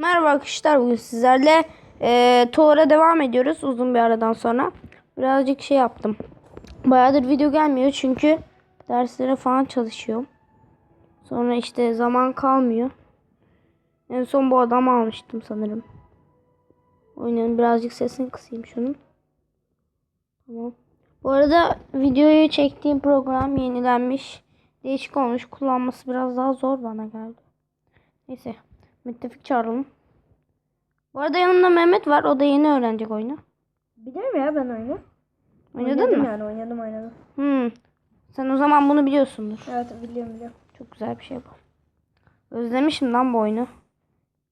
Merhaba arkadaşlar bugün sizlerle eee Thor'a devam ediyoruz uzun bir aradan sonra. Birazcık şey yaptım. Bayağıdır video gelmiyor çünkü derslere falan çalışıyorum. Sonra işte zaman kalmıyor. En son bu adamı almıştım sanırım. Oyunun birazcık sesini kısayım şunun. Tamam. Bu arada videoyu çektiğim program yenilenmiş. Değişik olmuş. Kullanması biraz daha zor bana geldi. Neyse. Müttefik çağıralım. Bu arada yanımda Mehmet var. O da yeni öğrenecek oyunu. Biliyorum ya ben oyunu. Oynadın oynadım mı? yani oynadım oynadım. Hmm. Sen o zaman bunu biliyorsundur. Evet biliyorum biliyorum. Çok güzel bir şey bu. Özlemişim lan bu oyunu.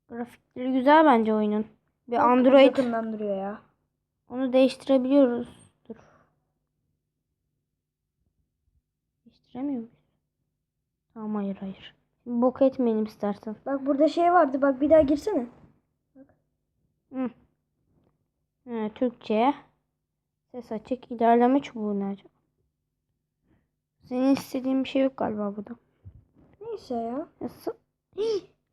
Grafikleri güzel bence oyunun. Bir Android Yakından duruyor ya. onu değiştirebiliyoruz. Dur. Değiştiremiyor muyuz? Tamam hayır hayır. Bok etmeyelim istersen. Bak burada şey vardı bak bir daha girsene. Hı. Ha, Türkçe. Ses açık. İlerleme çubuğu ne acaba? Senin istediğin bir şey yok galiba burada. Neyse ya. Nasıl?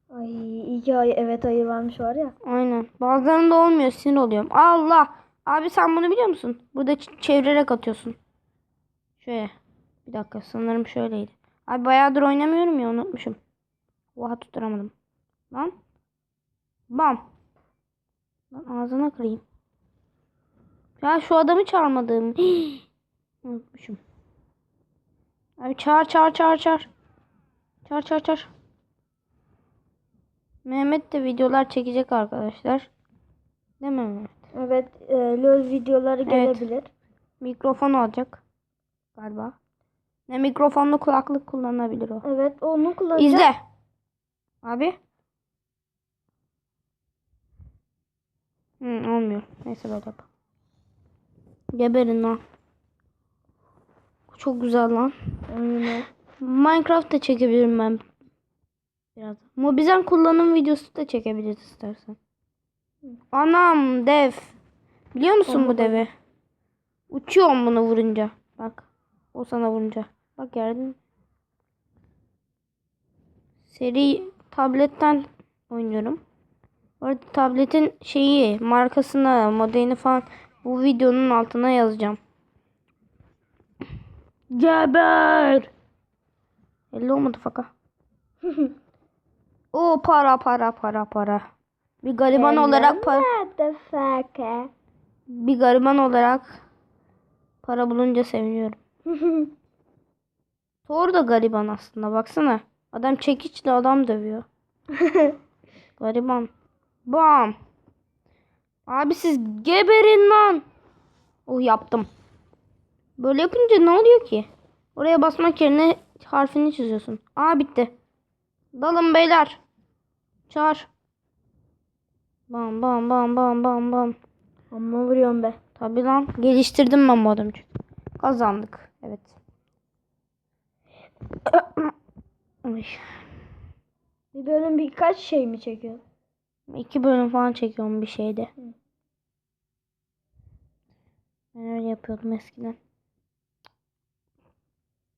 Ay iyi ki ay evet ayı varmış var ya. Aynen. Bazılarında olmuyor. Sinir oluyorum. Allah. Abi sen bunu biliyor musun? Burada çevirerek atıyorsun. Şöyle. Bir dakika. Sanırım şöyleydi. Abi bayağıdır oynamıyorum ya. Unutmuşum. Oha tutturamadım. Lan. Bam. Lan ağzına kırayım. Ya şu adamı çağırmadım. Unutmuşum. Abi çağır çağır çağır çağır. Çağır çağır çağır. Mehmet de videolar çekecek arkadaşlar. Değil mi Mehmet? Evet e, LOL videoları gelebilir. Mikrofon alacak. Galiba. Ne mikrofonlu kulaklık kullanabilir o. Evet onu kullanacağım. İzle. Abi. Hı, olmuyor. Neyse böyle yap. Geberin lan. Çok güzel lan. Oyunu. Minecraft da çekebilirim ben. Biraz. Mobizen kullanım videosu da çekebiliriz istersen. Anam dev. Biliyor musun bu Onu da- devi? Uçuyorum bunu vurunca. Bak. O sana vurunca. Bak mü? Seri tabletten oynuyorum. Bu arada tabletin şeyi, markasını, modelini falan bu videonun altına yazacağım. Geber. Hello motherfucker. O para para para para. Bir gariban olarak para, bir gariban olarak para bulunca seviniyorum. Thor da gariban aslında baksana. Adam çekiçle adam dövüyor. gariban. Bam. Abi siz geberin lan. Oh yaptım. Böyle yapınca ne oluyor ki? Oraya basmak yerine harfini çiziyorsun. Aa bitti. Dalın beyler. Çağır. Bam bam bam bam bam bam. Amma vuruyorum be. Tabi lan. Geliştirdim ben bu adamı çünkü. Kazandık. Evet. Ay, Bir bölüm birkaç şey mi çekiyor? İki bölüm falan çekiyorum bir şeyde. Ben öyle yapıyordum eskiden.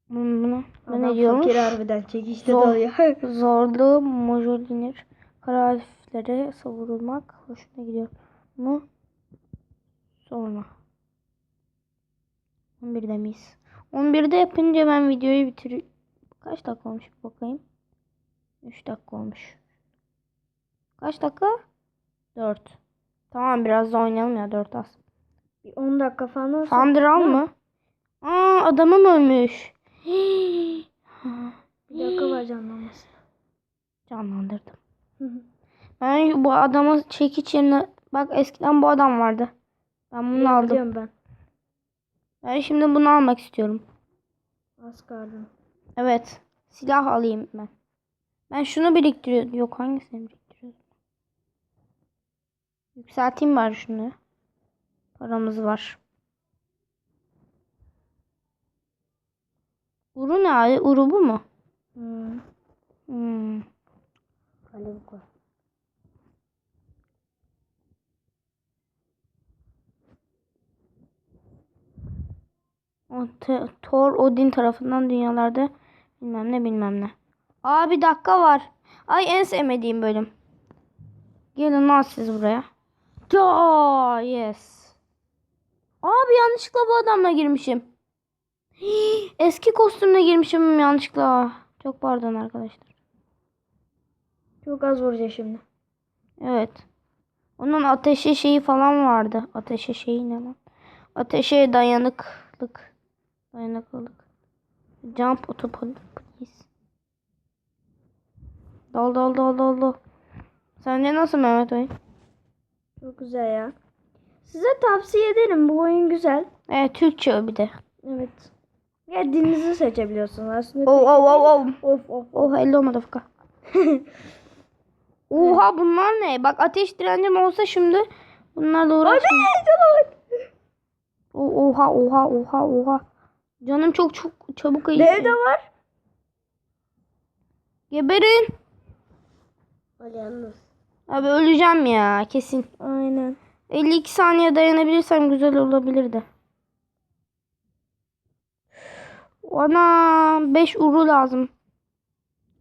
Bunu, bunu ben ne Adam diyormuş? fakir harbiden çekişte Zor. dalıyor. Zorlu mojolinir. Kara harflere savurulmak hoşuna gidiyor mu? Sonra. 11'de miyiz? 11'de yapınca ben videoyu bitir. Kaç dakika olmuş bakayım. 3 dakika olmuş. Kaç dakika? 4. Tamam biraz da oynayalım ya 4 az. Bir 10 dakika falan olsa. Fandiral mı? Aa adamım ölmüş. Bir dakika var canlanması. Canlandırdım. Ben bu adama çekiç yerine bak eskiden bu adam vardı. Ben bunu aldım. Biliyorum ben. Ben şimdi bunu almak istiyorum. Az kaldı. Evet. Silah alayım ben. Ben şunu biriktiriyorum. Yok hangisini biriktiriyorum? Yükselteyim bari şunu. Paramız var. Uru ne abi? Uru bu mu? Hmm. Hmm. Koy. Te- Thor Odin tarafından dünyalarda bilmem ne bilmem ne. Aa bir dakika var. Ay en sevmediğim bölüm. Gelin lan siz buraya. Ya yes. Abi yanlışlıkla bu adamla girmişim. Hii, Eski kostümle girmişim yanlışlıkla. Çok pardon arkadaşlar. Çok az vuracak şimdi. Evet. Onun ateşe şeyi falan vardı. Ateşe şeyi ne lan? Ateşe dayanıklık. Dayanıklılık. Jump autopilot please. Dal dal dal dal dal. Sence nasıl Mehmet oyun? Çok güzel ya. Size tavsiye ederim. Bu oyun güzel. Evet Türkçe bir de. Evet. Ya dilinizi seçebiliyorsunuz aslında. Oh oh oh oh. Of of. Oh hello motherfucker. Oha bunlar ne? Bak ateş direncim olsa şimdi bunlarla uğraşmam. O- Oha oha oha oha. Canım çok çok çabuk ayı. Dev de var. Geberin. Hadi yalnız. Abi öleceğim ya kesin. Aynen. 52 saniye dayanabilirsem güzel olabilirdi. Ana 5 uru lazım.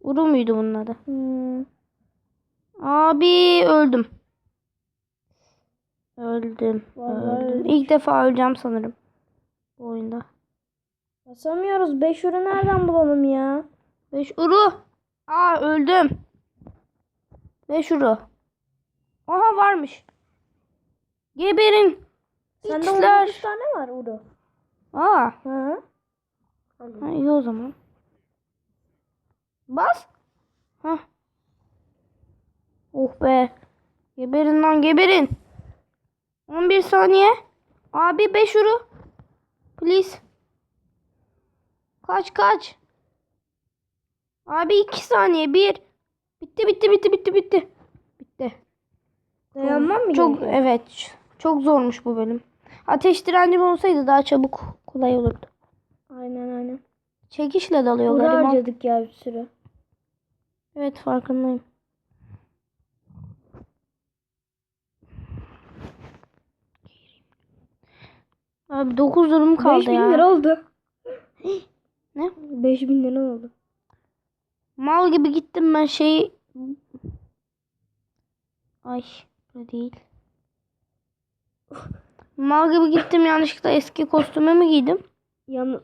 Uru muydu bunun adı? Hmm. Abi öldüm. Öldüm. Vallahi öldüm. İlk defa öleceğim sanırım. Bu oyunda. Basamıyoruz. 5 ürün nereden bulalım ya? 5 uru. Aa öldüm. 5 uru. Aha varmış. Geberin. Sende İtler. 19 tane var Uru. Aa. Ha? Ha, iyi o zaman. Bas. Hah. Oh be. Geberin lan geberin. 11 saniye. Abi 5 uru. Please. Kaç kaç. Abi 2 saniye. 1. Bitti bitti bitti bitti bitti. Bitti. Dayanmam mı Çok gerekiyor? evet. Çok zormuş bu bölüm. Ateş direncim olsaydı daha çabuk kolay olurdu. Aynen aynen. Çekişle dalıyor galiba. harcadık ya bir sürü. Evet farkındayım. Abi 9 durum kaldı 5000 ya. lira oldu. Ne? 5000 lira oldu. Mal gibi gittim ben şey... Ay bu değil. Mal gibi gittim yanlışlıkla eski kostümümü giydim. Yalnız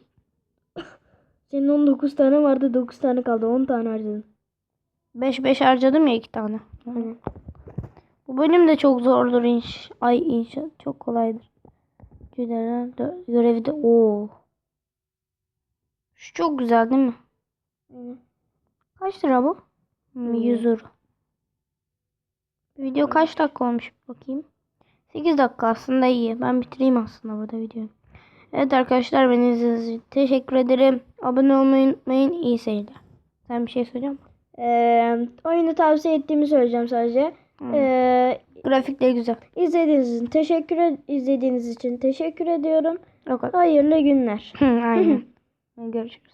senin 19 tane vardı 9 tane kaldı 10 tane harcadın. 5 5 harcadım ya iki tane. Aynen. Bu bölüm de çok zordur inş. Ay inşa çok kolaydır. Görevi de o. Şu çok güzel değil mi? Aynen. Kaç lira bu? Hmm, Hmm. 100 euro. Video kaç dakika olmuş bakayım. 8 dakika aslında iyi. Ben bitireyim aslında burada videoyu. Evet arkadaşlar beni izlediğiniz için teşekkür ederim. Abone olmayı unutmayın. İyi seyirler. Sen bir şey söyleyeceğim. Ee, oyunu tavsiye ettiğimi söyleyeceğim sadece. Hmm. Ee, Grafikleri güzel. izlediğiniz için teşekkür ed- izlediğiniz için teşekkür ediyorum. Kadar. Hayırlı günler. Aynen. Görüşürüz.